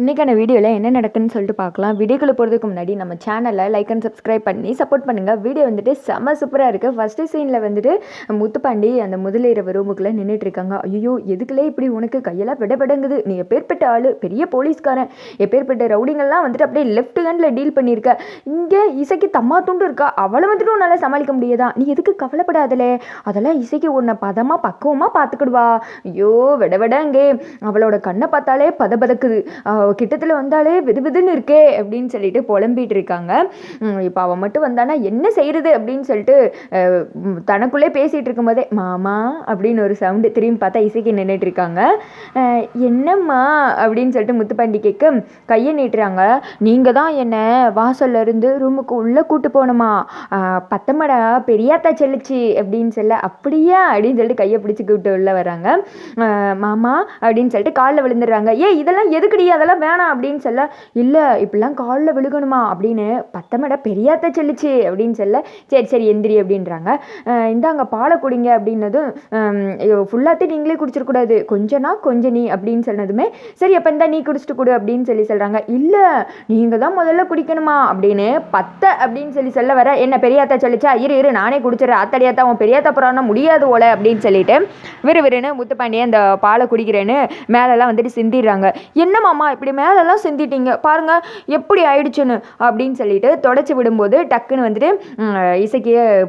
இன்றைக்கான வீடியோவில் என்ன நடக்குன்னு சொல்லிட்டு பார்க்கலாம். வீடியோக்குள்ளே போகிறதுக்கு முன்னாடி நம்ம சேனலை லைக் அண்ட் சப்ஸ்கிரைப் பண்ணி சப்போர்ட் பண்ணுங்கள் வீடியோ வந்துட்டு செம்ம சூப்பராக இருக்குது ஃபஸ்ட்டு சீனில் வந்துட்டு முத்துப்பாண்டி அந்த முதலிரவு ரூமுக்குள்ளே நின்றுட்டு இருக்காங்க. ஐயோ எதுக்குள்ளே இப்படி உனக்கு கையெல்லாம் விடபடங்குது நீ எப்பேற்பட்ட ஆள்? பெரிய போலீஸ்காரன். எப்பேற்பட்ட ரவுடிங்கெல்லாம் வந்துட்டு அப்படியே லெஃப்ட் ஹேண்டில் டீல் பண்ணியிருக்க இங்கே இசைக்கு தம்மா துண்டு இருக்கா? அவளை வந்துட்டு உன்னால் சமாளிக்க முடியாதா? நீ எதுக்கு கவலைப்படாதலே? அதெல்லாம் இசைக்கு உன்னை பதமாக பக்குவமாக பார்த்துக்கிடுவா. ஐயோ விட விடங்கே. அவளோட கண்ணை பார்த்தாலே பத பதக்குது கிட்டத்தில் வந்தாலே விது விதுன்னு இருக்கே அப்படின்னு சொல்லிட்டு புலம்பிட்டு இருக்காங்க இப்போ அவன் மட்டும் வந்தானா என்ன செய்கிறது அப்படின்னு சொல்லிட்டு தனக்குள்ளே பேசிகிட்டு இருக்கும்போதே மாமா அப்படின்னு ஒரு சவுண்டு திரும்பி பார்த்தா இசைக்கு நின்றுட்டு இருக்காங்க என்னம்மா? அப்படின்னு சொல்லிட்டு முத்துப்பாண்டி கேட்க கையை நீட்டுறாங்க. நீங்கள் தான் என்னை வாசல்ல இருந்து ரூமுக்கு உள்ளே கூட்டு போகணுமா? பத்தமடா பெரியாத்தா செல்லுச்சு அப்படின்னு சொல்ல அப்படியா? அப்படின்னு சொல்லிட்டு கையை பிடிச்சி கூப்பிட்டு உள்ளே வராங்க மாமா அப்படின்னு சொல்லிட்டு காலில் விழுந்துடுறாங்க. ஏ இதெல்லாம் எதுக்குடி? அதெல்லாம் வேணாம் அப்படின்னு சொல்ல இல்லை இப்படிலாம் காலில் விழுகணுமா? அப்படின்னு பத்தமடா பெரியாத்த சொல்லுச்சு அப்படின்னு சொல்ல சரி சரி எந்திரி அப்படின்றாங்க. இந்தாங்க பாலை குடிங்க அப்படின்னதும் ஃபுல்லாத்தையும் நீங்களே குடிச்சிடக்கூடாது கொஞ்சனா கொஞ்சம் நீ அப்படின்னு சொன்னதுமே சரி அப்போ இந்தா நீ குடிச்சிட்டு கொடு அப்படின்னு சொல்லி சொல்கிறாங்க இல்லை நீங்கள் தான் முதல்ல குடிக்கணுமா? அப்படின்னு பத்த அப்படின்னு சொல்லி சொல்ல வர என்ன பெரியாத்தா சொல்லிச்சா? இரு இரு நானே குடிச்சிடுறேன். அத்தடியாத்தா உன் பெரியாத்தா புறானா முடியாது ஓலை அப்படின்னு சொல்லிட்டு விறுவிறுன்னு முத்துப்பாண்டியன் அந்த பாலை குடிக்கிறேன்னு மேலெல்லாம் வந்துட்டு சிந்திடுறாங்க. என்ன மாமா இப்படி மேலெல்லாம் சிந்திட்டீங்க. பாருங்கள் எப்படி ஆயிடுச்சுன்னு அப்படின்னு சொல்லிட்டு தொடச்சி விடும்போது டக்குன்னு வந்துட்டு ம்,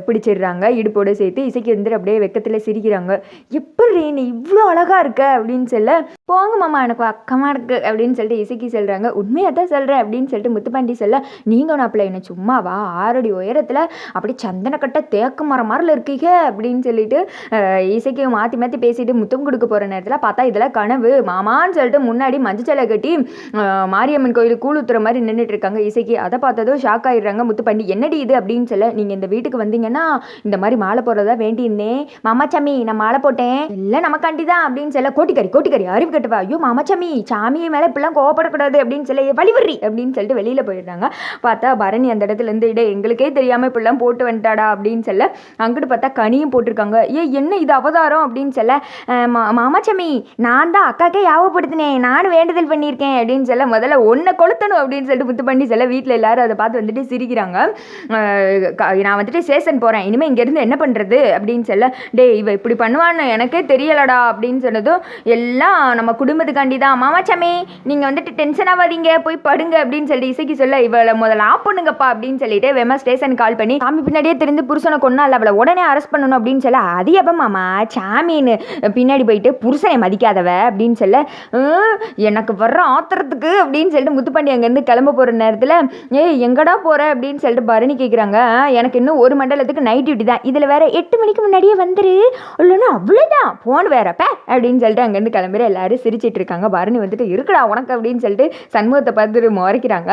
பிடிச்சிடுறாங்க. இடுப்போடு சேர்த்து இசைக்கு வந்துட்டு அப்படியே வெக்கத்தில் சிரிக்கிறாங்க. எப்படி நீ இவ்வளோ அழகாக இருக்க? அப்படின்னு சொல்ல போங்க மாமா எனக்கு அக்கமாக இருக்குது அப்படின்னு சொல்லிட்டு இசைக்கு சொல்கிறாங்க உண்மையாக தான் சொல்கிறேன் அப்படின்னு சொல்லிட்டு முத்துப்பாண்டி சொல்ல நீங்கள் நாப்பில் என்ன சும்மாவா ஆறடி உயரத்தில் அப்படி சந்தனக்கட்டை தேக்கு மரம் மாதிரில இருக்கீங்க. அப்படின்னு சொல்லிட்டு இசைக்கு மாற்றி மாற்றி பேசிட்டு முத்தம் கொடுக்க போகிற நேரத்தில் பார்த்தா இதெல்லாம் கனவு. மாமான்னு சொல்லிட்டு முன்னாடி மஞ்சள் கட்டி மாரியம்மன் கோயில் கூழ் ஊத்துற மாதிரி நின்றுட்டு இருக்காங்க. இசைக்கு அதை பார்த்ததும் ஷாக் ஆயிடுறாங்க. முத்துப்பண்டி என்னடி இது? அப்படின்னு சொல்ல நீங்கள் இந்த வீட்டுக்கு வந்தீங்கன்னா இந்த மாதிரி மாலை போடுறதா வேண்டியிருந்தேன் மாமாச்சாமி நான் மாலை போட்டேன். எல்லாம் நமக்காண்டி தான் அப்படின்னு சொல்ல கோட்டிக்கறி கோட்டிக்கறி அறிவு கட்டுவா. ஐயோ மாமாச்சாமி சாமி மேலே இப்படிலாம் கோவப்படக்கூடாது. அப்படின்னு சொல்லி வழிவரி அப்படின்னு சொல்லிட்டு வெளியில் போயிடுறாங்க. பார்த்தா பரணி அந்த இடத்துல இருந்து இடே எங்களுக்கே தெரியாமல் இப்படிலாம் போட்டு வந்துட்டாடா. அப்படின்னு சொல்ல அங்கிட்டு பார்த்தா கனியும் போட்டிருக்காங்க. ஏ என்ன இது அவதாரம்? அப்படின்னு சொல்ல மா மாமாச்சாமி நான் தான் அக்காக்கே யாவப்படுத்தினேன் நானும் வேண்டுதல் பண்ணியிருக்கேன். அப்படின்னு சொல்ல முதல்ல ஒன்றை கொளுத்தணும் அப்படின்னு சொல்லிட்டு முத்து பண்ணி சொல்ல வீட்டில் எல்லாரும் அதை பார்த்து வந்துட்டு சிரிக்கிறாங்க. நான் வந்துட்டு ஸ்டேஷன் போகிறேன் இனிமேல் இங்கேருந்து என்ன பண்ணுறது அப்படின்னு சொல்ல டேய் இவ இப்படி பண்ணுவான்னு எனக்கே தெரியலடா அப்படின்னு சொன்னதும் எல்லாம் நம்ம குடும்பத்துக்காண்டி தான் மாமாச்சாமி நீங்கள் வந்துட்டு டென்ஷன் ஆகாதீங்க போய் படுங்க அப்படின்னு சொல்லி இசைக்கு சொல்ல இவளை முதல்ல ஆஃப் பண்ணுங்கப்பா அப்படின்னு சொல்லிட்டு வெமா ஸ்டேஷன் கால் பண்ணி சாமி பின்னாடியே திருந்து புருஷனை கொண்டால அவளை உடனே அரெஸ்ட் பண்ணணும் அப்படின்னு சொல்ல அது எப்போ மாமா? சாமின்னு பின்னாடி போயிட்டு புருஷனை மதிக்காதவ அப்படின்னு சொல்ல எனக்கு வர்ற ஆத்திரத்துக்கு அப்படின்னு சொல்லிட்டு முத்துப்பாண்டி அங்கேருந்து கிளம்ப போகிற நேரத்தில் ஏய் எங்கடா போகிற அப்படின்னு சொல்லிட்டு பரணி கேட்குறாங்க எனக்கு இன்னும் ஒரு மண்டலத்துக்கு நைட் டியூட்டி தான். இதில் வேற எட்டு மணிக்கு முன்னாடியே வந்துரு. இல்லைன்னா அவ்வளோதான் ஃபோன் வேறப்ப அப்படின்னு சொல்லிட்டு அங்கேருந்து கிளம்புற எல்லாரும் சிரிச்சிட்டு இருக்காங்க. பரணி வந்துட்டு இருக்குடா உனக்கு அப்படின்னு சொல்லிட்டு சண்முகத்தை பார்த்துட்டு முறைக்கிறாங்க.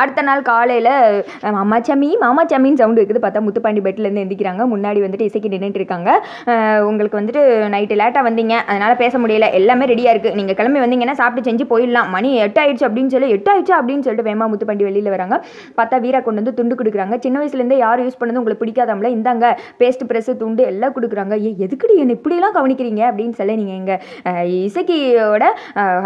அடுத்த நாள் காலையில் மாமாச்சாமி மாமாச்சாமின்னு சவுண்டு இருக்குது. பார்த்தா முத்துப்பாண்டி பெட்லேருந்து எந்திக்கிறாங்க. முன்னாடி வந்துட்டு இசைக்கு நின்றுட்டு இருக்காங்க. உங்களுக்கு வந்துட்டு நைட்டு லேட்டாக வந்தீங்க. அதனால் பேச முடியல. எல்லாமே ரெடியாக இருக்குது நீங்கள் கிளம்பி வந்தீங்கன்னா சாப்பிட்டு செஞ்சு போயிடலாம். மணி எட்டு ஆயிடுச்சு அப்படின்னு சொல்லி எட்டு ஆயிடுச்சு அப்படின்னு சொல்லிட்டு வேமா முத்துப்பாண்டி வெளியில் வராங்க. பார்த்தா வீரா கொண்டு வந்து துண்டு கொடுக்குறாங்க. சின்ன வயசுலேருந்தே யார் யூஸ் பண்ணது உங்களுக்கு பிடிக்காதாம்ல? இந்தாங்க பேஸ்ட் ப்ரெஸ்ஸு துண்டு எல்லாம் கொடுக்குறாங்க. ஏ எதுக்குடி என்ன இப்படிலாம் கவனிக்கிறீங்க? அப்படின்னு சொல்லி நீங்கள் எங்கள் இசக்கியோட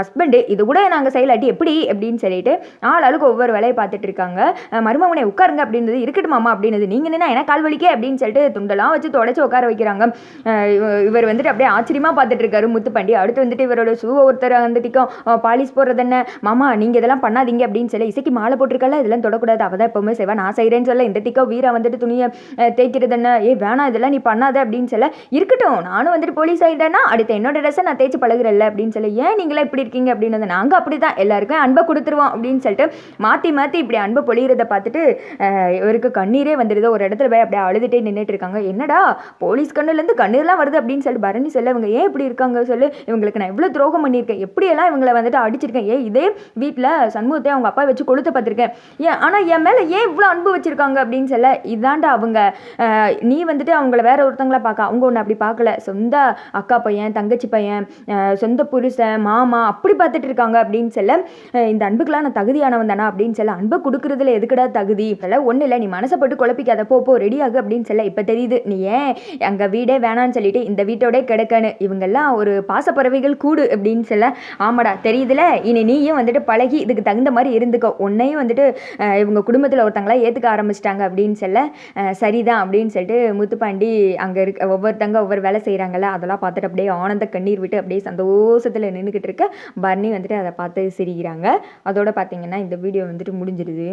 ஹஸ்பண்டு இது கூட நாங்கள் செயலாட்டி எப்படி? அப்படின்னு சொல்லிட்டு ஆள் ஆளுக்கு ஒவ்வொரு வேலையை பார்த்துட்டு இருக்காங்க. மருமகனை உட்காருங்க அப்படின்றது இருக்கட்டும் மாமா அப்படின்னது. நீங்கள் நின்னா எனக்கு கால் வலிக்கே அப்படின்னு சொல்லிட்டு துண்டெல்லாம் வச்சு தொடச்சி உட்கார வைக்கிறாங்க. இவர் வந்துட்டு அப்படியே ஆச்சரியமாக பார்த்துட்டு இருக்காரு முத்துப்பண்டி. அடுத்து வந்துட்டு இவரோட ஷூவை ஒருத்தர் வந்துட்டிக்கும் பாலிஷ் போடுறத என்ன? மாமா நீங்கள் இதெல்லாம் பண்ணாதீங்க அப்படின்னு சொல்லி இசைக்கு மாலை போட்டிருக்கல இதெல்லாம் தொடக்கூடாது. அவள் தான் எப்போவுமே செய்வா. நான் செய்கிறேன்னு சொல்ல இந்த திக்கோ வீரா வந்துட்டு துணியை தேய்க்கிறது என்ன? ஏ வேணாம் இதெல்லாம் நீ பண்ணாத அப்படின்னு சொல்ல இருக்கட்டும் நானும் வந்துட்டு போலீஸ் ஆகிட்டேன்னா அடுத்த என்னோட ட்ரெஸ்ஸை நான் தேய்ச்சி பழகுறேன்ல அப்படின்னு சொல்லி ஏன் நீங்களாம் இப்படி இருக்கீங்க? அப்படின்னு நாங்கள் அப்படி தான் எல்லாருக்கும் அன்பை கொடுத்துருவோம். அப்படின்னு சொல்லிட்டு மாற்றி மாற்றி இப்படி அன்பை பொழிகிறத பார்த்துட்டு இவருக்கு கண்ணீரே வந்துடுது ஒரு இடத்துல போய் அப்படியே அழுதுகிட்டே நின்றுட்டு இருக்காங்க. என்னடா போலீஸ் கண்ணுலேருந்து கண்ணீர்லாம் வருது அப்படின்னு சொல்லிட்டு பரணி சொல்ல இவங்க ஏன் இப்படி இருக்காங்க? சொல்லு. இவங்களுக்கு நான் எவ்வளோ துரோகம் பண்ணியிருக்கேன். எப்படியெல்லாம் இவங்களை வந்துட்டு அடிச்சிருக்கேன்? ஏன் இதே வீட்டில் சண்முகத்தை அவங்க அப்பா வச்சு கொளுத்த பார்த்துருக்கேன். ஏன் ஆனால் என் மேலே ஏன் இவ்வளோ அன்பு வச்சிருக்காங்க அப்படின்னு சொல்ல இதாண்டா அவங்க. நீ வந்துட்டு அவங்கள வேற ஒருத்தங்களா பார்க்க அவங்க ஒன்று அப்படி பார்க்கல சொந்த அக்கா பையன் தங்கச்சி பையன் சொந்த புருஷன் மாமா அப்படி பார்த்துட்டு இருக்காங்க அப்படின்னு சொல்ல இந்த அன்புக்கெல்லாம் நான் தகுதியானவன் தானா அப்படின்னு சொல்ல அன்பை கொடுக்குறதுல எதுக்குடா தகுதி? இதெல்லாம் ஒன்றும் இல்லை நீ மனசை போட்டு குழப்பிக்காத போ போ ரெடி ஆகு அப்படின்னு சொல்ல இப்போ தெரியுது. நீ ஏன் எங்கள் வீடே வேணான்னு சொல்லிட்டு இந்த வீட்டோட கிடக்கன்னு. இவங்கெல்லாம் ஒரு பாசப்பறவைகள் கூடு அப்படின்னு சொல்ல ஆமாடா தெரியுதுல இனி நீயும் வந்துட்டு பழகி இதுக்கு தகுந்த மாதிரி இருந்துக்கோ. உன்னையும் வந்துட்டு இவங்க குடும்பத்தில் ஒருத்தங்களாக ஏற்றுக்க ஆரம்பிச்சிட்டாங்க அப்படின்னு சொல்ல சரிதான் அப்படின்னு சொல்லிட்டு முத்துப்பாண்டி அங்கே இருக்க ஒவ்வொருத்தங்க ஒவ்வொரு வேலை செய்கிறாங்கல்ல அதெல்லாம் பார்த்துட்டு அப்படியே ஆனந்த கண்ணீர் விட்டு அப்படியே சந்தோஷத்தில் நின்றுக்கிட்டு இருக்க பர்னி வந்துட்டு அதை பார்த்து சிரிக்கிறாங்க. அதோட பார்த்தீங்கன்னா இந்த வீடியோ வந்துட்டு முடிஞ்சிடுது.